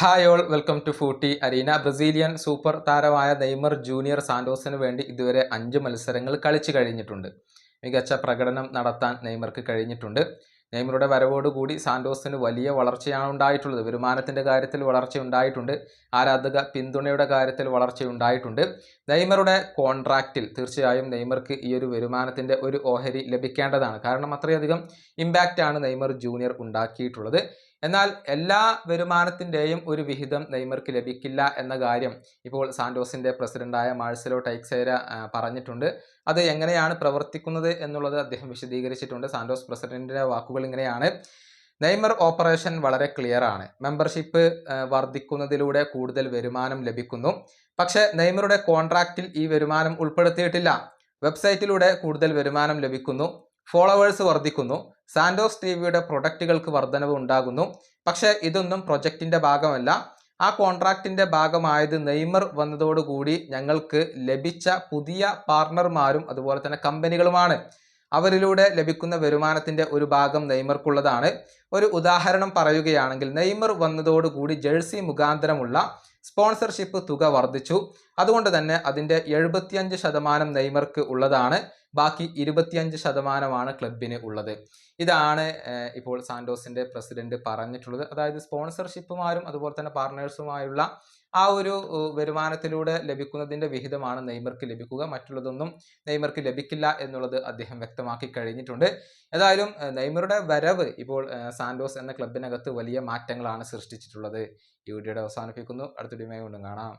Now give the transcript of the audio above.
Hi all welcome to footy arena Brazilian super താരമായ Neymar junior സാന്റോസിന് വേണ്ടി ഇതുവരെ അഞ്ച് മത്സരങ്ങൾ കളിച്ചു കഴിഞ്ഞിട്ടുണ്ട്. മികച്ച പ്രകടനം നടത്താൻ നെയ്മർക്ക് കഴിഞ്ഞിട്ടുണ്ട്. നെയ്മറുടെ വരവോടുകൂടി സാന്റോസിന് വലിയ വളർച്ചയാണ് ഉണ്ടായിട്ടുള്ളത്. വരുമാനത്തിന്റെ കാര്യത്തിൽ വളർച്ച ഉണ്ടായിട്ടുണ്ട്. ആരാധക പിന്തുണയുടെ കാര്യത്തിൽ വളർച്ച ഉണ്ടായിട്ടുണ്ട്. നെയ്മറുടെ കോൺട്രാക്റ്റിൽ തീർച്ചയായും നെയ്മർക്ക് ഈ ഒരു വരുമാനത്തിന്റെ ഒരു ഓഹരി ലഭിക്കേണ്ടതാണ്. കാരണം അത്രയധികം ഇമ്പാക്റ്റാണ് നെയ്മർ ജൂനിയർ ഉണ്ടാക്കിയിട്ടുള്ളത്. എന്നാൽ എല്ലാ വരുമാനത്തിന്റെയും ഒരു വിഹിതം നെയ്മർക്ക് ലഭിക്കില്ല എന്ന കാര്യം ഇപ്പോൾ സാന്റോസിന്റെ പ്രസിഡന്റായ മാഴ്സലോ ടൈക്സേര പറഞ്ഞിട്ടുണ്ട്. അത് എങ്ങനെയാണ് പ്രവർത്തിക്കുന്നത് എന്നുള്ളത് അദ്ദേഹം വിശദീകരിച്ചിട്ടുണ്ട്. സാന്റോസ് പ്രസിഡന്റിന്റെ വാക്കുകൾ ഇങ്ങനെയാണ്. നെയ്മർ ഓപ്പറേഷൻ വളരെ ക്ലിയർ ആണ്. മെമ്പർഷിപ്പ് വർദ്ധിക്കുന്നതിലൂടെ കൂടുതൽ വരുമാനം ലഭിക്കുന്നു. പക്ഷേ നെയ്മറുടെ കോൺട്രാക്റ്റിൽ ഈ വരുമാനം ഉൾപ്പെടുത്തിയിട്ടില്ല. വെബ്സൈറ്റിലൂടെ കൂടുതൽ വരുമാനം ലഭിക്കുന്നു. ഫോളോവേഴ്സ് വർദ്ധിക്കുന്നു. സാന്റോസ് ടി വിയുടെ പ്രൊഡക്റ്റുകൾക്ക് വർധനവ് ഉണ്ടാകുന്നു. പക്ഷേ ഇതൊന്നും പ്രൊജക്റ്റിന്റെ ഭാഗമല്ല. ആ കോൺട്രാക്റ്റിന്റെ ഭാഗമായത് നെയ്മർ വന്നതോടുകൂടി ഞങ്ങൾക്ക് ലഭിച്ച പുതിയ പാർട്ണർമാരും അതുപോലെ തന്നെ കമ്പനികളുമാണ്. അവരിലൂടെ ലഭിക്കുന്ന വരുമാനത്തിന്റെ ഒരു ഭാഗം നെയ്മർക്കുള്ളതാണ്. ഒരു ഉദാഹരണം പറയുകയാണെങ്കിൽ നെയ്മർ വന്നതോടുകൂടി ജേഴ്സി മുഖാന്തരമുള്ള സ്പോൺസർഷിപ്പ് തുക വർദ്ധിച്ചു. അതുകൊണ്ട് തന്നെ അതിന്റെ എഴുപത്തിയഞ്ച് ശതമാനം നെയ്മർക്ക് ഉള്ളതാണ്. ബാക്കി ഇരുപത്തിയഞ്ച് ശതമാനമാണ് ക്ലബിന് ഉള്ളത്. ഇതാണ് ഇപ്പോൾ സാന്റോസിന്റെ പ്രസിഡന്റ് പറഞ്ഞിട്ടുള്ളത്. അതായത് സ്പോൺസർഷിപ്പുമാരും അതുപോലെ തന്നെ പാർട്ട്നേഴ്സുമായുള്ള ആ ഒരു വരുമാനത്തിലൂടെ ലഭിക്കുന്നതിന്റെ വിഹിതമാണ് നെയ്മർക്ക് ലഭിക്കുക. മറ്റുള്ളതൊന്നും നെയ്മർക്ക് ലഭിക്കില്ല എന്നുള്ളത് അദ്ദേഹം വ്യക്തമാക്കി കഴിഞ്ഞിട്ടുണ്ട്. ഏതായാലും നെയ്മറുടെ വരവ് ഇപ്പോൾ സാന്റോസ് എന്ന ക്ലബിനകത്ത് വലിയ മാറ്റങ്ങളാണ് സൃഷ്ടിച്ചിട്ടുള്ളത്. ഈ വീഡിയോയുടെ അവസാനിപ്പിക്കുന്നു. അടുത്ത വീഡിയോയുമായി കൊണ്ടും കാണാം.